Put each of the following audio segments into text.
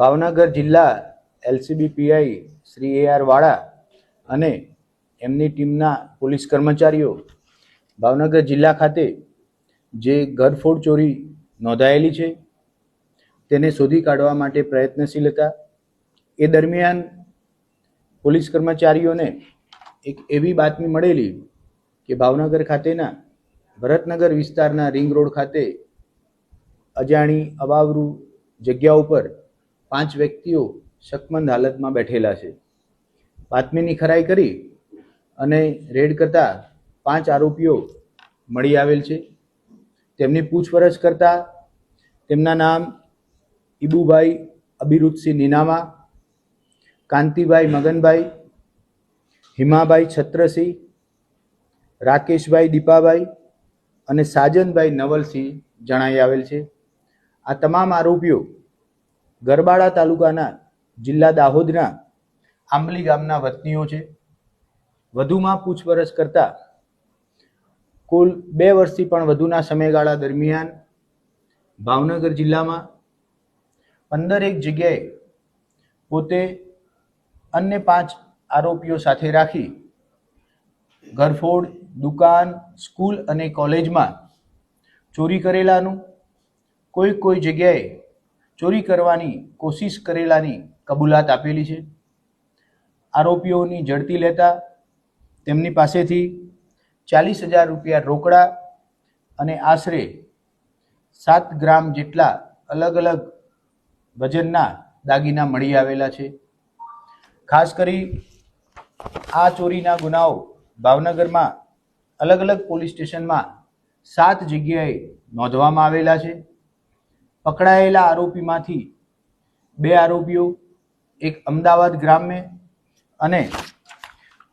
ભાવનગર જિલ્લા LCB PI Shri A R Vala અને એમની ટીમના પોલીસ કર્મચારીઓ ભાવનગર જિલ્લા ખાતે જે ઘરફોડ ચોરી નોંધાયેલી છે, તેને શોધી કાઢવા માટે પ્રયત્નશીલ હતા. એ દરમિયાન પોલીસ કર્મચારીઓને એક એવી બાતમી મળેલી કે ભાવનગર ખાતેના ભરતનગર વિસ્તારના રિંગ રોડ ખાતે અજાણી, અવાવરૂ જગ્યા ઉપર પાંચ વ્યક્તિઓ શકમંદ હાલતમાં બેઠેલા છે. બાતમીની ખરાઈ કરી અને રેડ કરતા પાંચ આરોપીઓ મળી આવેલ છે. તેમની પૂછપરછ કરતા તેમના નામ ઈબુભાઈ અબિરુદસિંહ નીનામા, કાંતિભાઈ મગનભાઈ, હિમાભાઈ છત્રસિંહ, રાકેશભાઈ દીપાભાઈ અને સાજનભાઈ નવલસિંહ જણાઈ આવેલ છે. આ તમામ આરોપીઓ ગરબાડા તાલુકાના જિલ્લા દાહોદના આંબલી ગામના વતનીઓ છે. વધુમાં પૂછપરછ કરતા કુલ બે વર્ષથી પણ વધુના સમયગાળા દરમિયાન ભાવનગર જિલ્લામાં પંદર એક જગ્યાએ પોતે અન્ય પાંચ આરોપીઓ સાથે રાખી ઘરફોડ, દુકાન, સ્કૂલ અને કોલેજમાં ચોરી કરેલાનું કોઈ કોઈ જગ્યાએ ચોરી કરવાની કોશિશ કરેલાની કબૂલાત આપેલી છે. આરોપીઓની ઝડપી લેતા તેમની પાસેથી ચાલીસ હજાર રૂપિયા રોકડા અને આશરે સાત ગ્રામ જેટલા અલગ અલગ વજનના દાગીના મળી આવેલા છે. ખાસ કરી આ ચોરીના ગુનાઓ ભાવનગરમાં અલગ અલગ પોલીસ સ્ટેશનમાં સાત જગ્યાએ નોંધવામાં આવેલા છે. પકડાયેલા આરોપીમાંથી બે આરોપીઓ, એક અમદાવાદ ગ્રામ્ય અને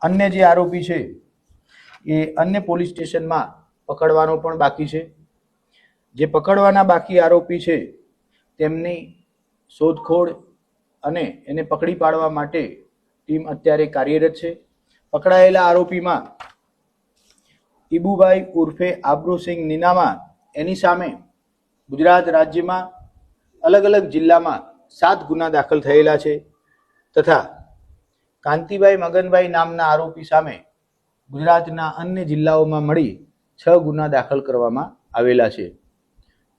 અન્ય જે આરોપી છે, એ અન્ય પોલીસ સ્ટેશનમાં પકડવાનો પણ બાકી છે. જે પકડવાના બાકી આરોપી છે, તેમની શોધખોળ અને એને પકડી પાડવા માટે ટીમ અત્યારે કાર્યરત છે. પકડાયેલા આરોપીમાં ઇબુભાઈ ઉર્ફે આબરૂસિંહ નીનામા એની સામે ગુજરાત રાજ્યમાં અલગ અલગ જિલ્લામાં સાત ગુના દાખલ થયેલા છે તથા કાંતિભાઈ મગનભાઈ નામના આરોપી સામે ગુજરાતના અન્ય જિલ્લાઓમાં મળી છ ગુના દાખલ કરવામાં આવેલા છે.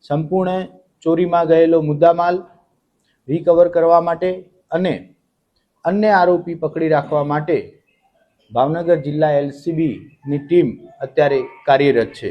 સંપૂર્ણ ચોરીમાં ગયેલો મુદ્દામાલ રિકવર કરવા માટે અને અન્ય આરોપી પકડી રાખવા માટે ભાવનગર જિલ્લા એલસીબીની ટીમ અત્યારે કાર્યરત છે.